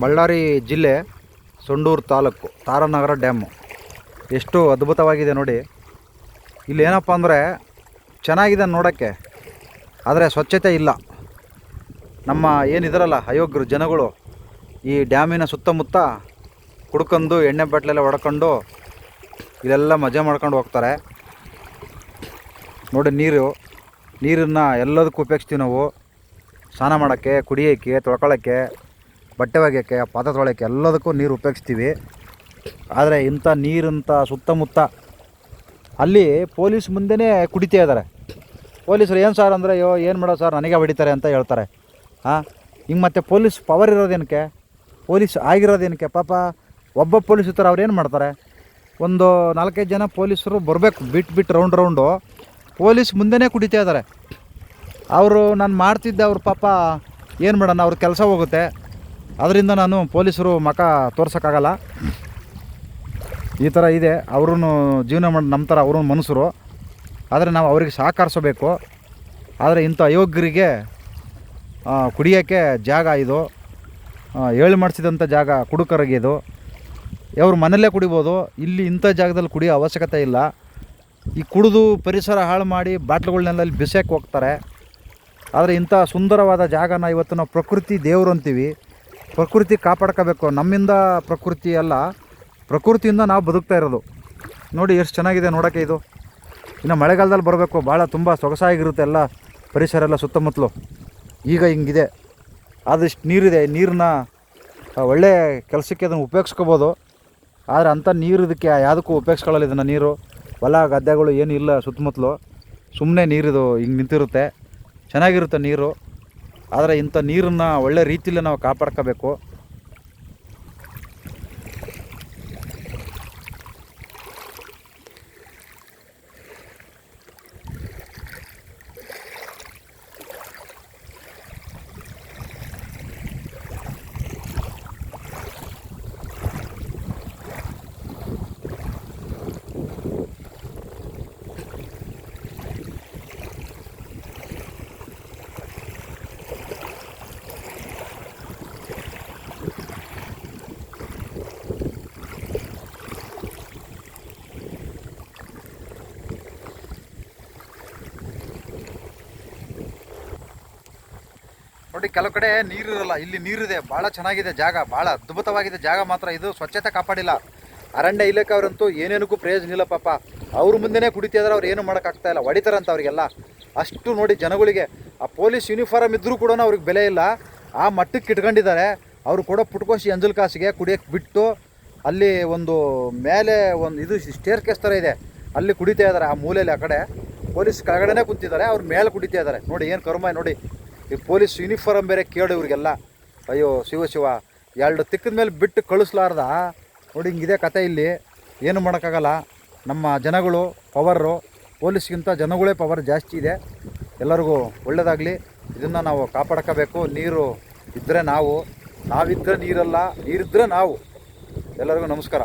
ಬಳ್ಳಾರಿ ಜಿಲ್ಲೆ ಸೊಂಡೂರು ತಾಲೂಕು ತಾರಾನಗರ ಡ್ಯಾಮು. ಎಷ್ಟು ಅದ್ಭುತವಾಗಿದೆ ನೋಡಿ. ಇಲ್ಲಿ ಏನಪ್ಪ ಅಂದರೆ ಚೆನ್ನಾಗಿದೆ ನೋಡೋಕ್ಕೆ, ಆದರೆ ಸ್ವಚ್ಛತೆ ಇಲ್ಲ. ನಮ್ಮ ಏನಿದಾರಲ್ಲ ಅಯೋಗ್ಯರು, ಜನಗಳು ಈ ಡ್ಯಾಮಿನ ಸುತ್ತಮುತ್ತ ಕುಡ್ಕೊಂಡು ಎಣ್ಣೆ ಬಟ್ಲೆಲ್ಲ ಹೊಡ್ಕೊಂಡು ಇಲ್ಲೆಲ್ಲ ಮಜಾ ಮಾಡ್ಕೊಂಡು ಹೋಗ್ತಾರೆ. ನೋಡಿ ನೀರು, ನೀರನ್ನು ಎಲ್ಲದಕ್ಕೂ ಉಪಯೋಗಿಸ್ತೀವಿ ನಾವು. ಸ್ನಾನ ಮಾಡೋಕ್ಕೆ, ಕುಡಿಯೋಕ್ಕೆ, ತೊಳ್ಕೊಳ್ಳೋಕ್ಕೆ. ಬಟ್ಟೆ ಒಗೆಯೋಕ್ಕೆ, ಪಾತ್ರೆ ತೊಳೆಯೋಕ್ಕೆ ಎಲ್ಲದಕ್ಕೂ ನೀರು ಉಪಯೋಗಿಸ್ತೀವಿ. ಆದರೆ ಇಂಥ ನೀರಂಥ ಸುತ್ತಮುತ್ತ ಅಲ್ಲಿ ಪೊಲೀಸ್ ಮುಂದೆನೇ ಕುಡಿತಾ ಇದ್ದಾರೆ. ಪೊಲೀಸರು ಏನು ಸರ್ ಅಂದರೆ, ಅಯ್ಯೋ, ಏನು ಮಾಡೋ ಸರ್? ನನಗೆ ಹೊಡಿತಾರೆ ಅಂತ ಹೇಳ್ತಾರೆ. ಹಾಂ ಹಿಂಗೆ ಮತ್ತೆ ಪೊಲೀಸ್ ಪವರ್ ಇರೋದೇನಕ್ಕೆ ಪೊಲೀಸ್ ಆಗಿರೋದೇನಕ್ಕೆ ಪಾಪ, ಒಬ್ಬ ಪೊಲೀಸ್ ಇರ್ತಾರೆ, ಅವ್ರು ಏನು ಮಾಡ್ತಾರೆ? ಒಂದು ನಾಲ್ಕೈದು ಜನ ಪೊಲೀಸರು ಬರಬೇಕು ಬಿಟ್ಟು ಬಿಟ್ಟು ರೌಂಡ್ ರೌಂಡು. ಪೊಲೀಸ್ ಮುಂದೆನೇ ಕುಡಿತಾ ಇದ್ದಾರೆ. ಅವರು ನಾನು ಮಾಡ್ತಿದ್ದೆ, ಅವ್ರ ಪಾಪ ಏನು ಮಾಡೋಣ, ಅವ್ರ ಕೆಲಸ ಹೋಗುತ್ತೆ. ಅದರಿಂದ ನಾನು ಪೊಲೀಸರು ಮಖ ತೋರ್ಸೋಕ್ಕಾಗಲ್ಲ. ಈ ಥರ ಇದೆ. ಅವ್ರೂ ಜೀವನ ಮಾಡಿ ನಮ್ಮ ಥರ ಅವ್ರೂ ಮನುಷ್ಯರು. ಆದರೆ ನಾವು ಅವರಿಗೆ ಸಹಕರಿಸಬೇಕು. ಆದರೆ ಇಂಥ ಅಯೋಗ್ಯರಿಗೆ ಕುಡಿಯೋಕ್ಕೆ ಜಾಗ ಇದು. ಏಳು ಮಾಡಿಸಿದಂಥ ಜಾಗ ಕುಡುಕರಿಗೆ ಇದು. ಅವ್ರ ಮನೆಯಲ್ಲೇ ಕುಡಿಬೋದು, ಇಲ್ಲಿ ಇಂಥ ಜಾಗದಲ್ಲಿ ಕುಡಿಯೋ ಅವಶ್ಯಕತೆ ಇಲ್ಲ. ಈ ಕುಡಿದು ಪರಿಸರ ಹಾಳು ಮಾಡಿ ಬಾಟ್ಲುಗಳನ್ನೆಲ್ಲ ಅಲ್ಲಿ ಬಿಸಾಕಿ ಹೋಗ್ತಾರೆ. ಆದರೆ ಇಂಥ ಸುಂದರವಾದ ಜಾಗನ ಇವತ್ತು ನಾವು ಪ್ರಕೃತಿ ದೇವರು ಅಂತೀವಿ. ಪ್ರಕೃತಿ ಕಾಪಾಡ್ಕೋಬೇಕು. ನಮ್ಮಿಂದ ಪ್ರಕೃತಿ ಅಲ್ಲ, ಪ್ರಕೃತಿಯಿಂದ ನಾವು ಬದುಕ್ತಾ ಇರೋದು. ನೋಡಿ ಎಷ್ಟು ಚೆನ್ನಾಗಿದೆ ನೋಡೋಕ್ಕೆ ಇದು. ಇನ್ನು ಮಳೆಗಾಲದಲ್ಲಿ ಬರಬೇಕು, ಭಾಳ ತುಂಬ ಸೊಗಸಾಗಿರುತ್ತೆ ಎಲ್ಲ ಪರಿಸರ ಎಲ್ಲ ಸುತ್ತಮುತ್ತಲು. ಈಗ ಹಿಂಗಿದೆ. ಆದಷ್ಟು ನೀರಿದೆ, ನೀರನ್ನ ಒಳ್ಳೆ ಕೆಲಸಕ್ಕೆ ಅದನ್ನು ಉಪಯೋಗಿಸ್ಕೋಬೋದು. ಆದರೆ ಅಂಥ ನೀರು ಇದಕ್ಕೆ ಯಾವುದಕ್ಕೂ ಉಪಯೋಗಿಸ್ಕೊಳ್ಳಲ್ಲ ಇದನ್ನು ನೀರು. ಹೊಲ, ಗದ್ದೆಗಳು ಏನೂ ಇಲ್ಲ ಸುತ್ತಮುತ್ತಲು. ಸುಮ್ಮನೆ ನೀರಿದು ಹಿಂಗೆ ನಿಂತಿರುತ್ತೆ. ಚೆನ್ನಾಗಿರುತ್ತೆ ನೀರು. ಆದರೆ ಇಂಥ ನೀರನ್ನು ಒಳ್ಳೆ ರೀತಿಯಲ್ಲಿ ನಾವು ಕಾಪಾಡ್ಕೋಬೇಕು. ನೋಡಿ, ಕೆಲವು ಕಡೆ ನೀರಿರಲ್ಲ, ಇಲ್ಲಿ ನೀರಿದೆ, ಭಾಳ ಚೆನ್ನಾಗಿದೆ ಜಾಗ, ಭಾಳ ಅದ್ಭುತವಾಗಿದೆ ಜಾಗ ಮಾತ್ರ, ಇದು ಸ್ವಚ್ಛತೆ ಕಾಪಾಡಿಲ್ಲ. ಅರಣ್ಯ ಇಲಾಖೆ ಅವರಂತೂ ಏನೇನಕ್ಕೂ ಪ್ರಯೋಜನ ಇಲ್ಲ ಪಾಪ. ಅವ್ರ ಮುಂದೆನೇ ಕುಡಿತಿದ್ರೆ ಅವ್ರು ಏನು ಮಾಡೋಕ್ಕಾಗ್ತಾ ಇಲ್ಲ, ಹೊಡಿತಾರಂತ ಅವರಿಗೆಲ್ಲ. ಅಷ್ಟು ನೋಡಿ ಜನಗಳಿಗೆ, ಆ ಪೊಲೀಸ್ ಯೂನಿಫಾರ್ಮ್ ಇದ್ದರೂ ಕೂಡ ಅವ್ರಿಗೆ ಬೆಲೆ ಇಲ್ಲ. ಆ ಮಟ್ಟಕ್ಕೆ ಇಟ್ಕೊಂಡಿದ್ದಾರೆ. ಅವರು ಕೊಡೋ ಪುಟ್ಕೋಸಿ ಅಂಜಲ್ ಕಾಸಿಗೆ ಕುಡಿಯೋಕ್ಕೆ ಬಿಟ್ಟು, ಅಲ್ಲಿ ಒಂದು ಮೇಲೆ ಒಂದು ಇದು ಸ್ಟೇರ್ ಕೇಸ್ ಥರ ಇದೆ. ಅಲ್ಲಿ ಕುಡಿತಾ ಇದ್ದಾರೆ ಆ ಮೂಲೆಯಲ್ಲಿ ಆ ಕಡೆ. ಪೊಲೀಸ್ ಕೆಳಗಡೆನೇ ಕುಂತಿದ್ದಾರೆ, ಅವ್ರ ಮೇಲೆ ಕುಡಿತಾ ಇದ್ದಾರೆ. ನೋಡಿ, ಏನು ಕರ್ಮ, ನೋಡಿ. ಈ ಪೊಲೀಸ್ ಯೂನಿಫಾರ್ಮ್ ಬೇರೆ ಕೇಳು ಇವ್ರಿಗೆಲ್ಲ. ಅಯ್ಯೋ, ಶಿವ ಶಿವ. ಎರಡು ತಿಕ್ಕದ ಮೇಲೆ ಬಿಟ್ಟು ಕಳಿಸ್ಲಾರ್ದ? ನೋಡಿ, ಹಿಂಗಿದೆ ಕತೆ ಇಲ್ಲಿ. ಏನು ಮಾಡೋಕ್ಕಾಗಲ್ಲ. ನಮ್ಮ ಜನಗಳು ಪವರು ಪೊಲೀಸ್ಗಿಂತ ಜನಗಳೇ ಪವರ್ ಜಾಸ್ತಿ ಇದೆ. ಎಲ್ಲರಿಗೂ ಒಳ್ಳೆಯದಾಗಲಿ ಇದನ್ನು ನಾವು ಕಾಪಾಡ್ಕೋಬೇಕು. ನೀರು ಇದ್ದರೆ ನಾವು. ನಾವಿದ್ದರೆ ನೀರಲ್ಲ ನೀರಿದ್ದರೆ ನಾವು. ಎಲ್ಲರಿಗೂ ನಮಸ್ಕಾರ.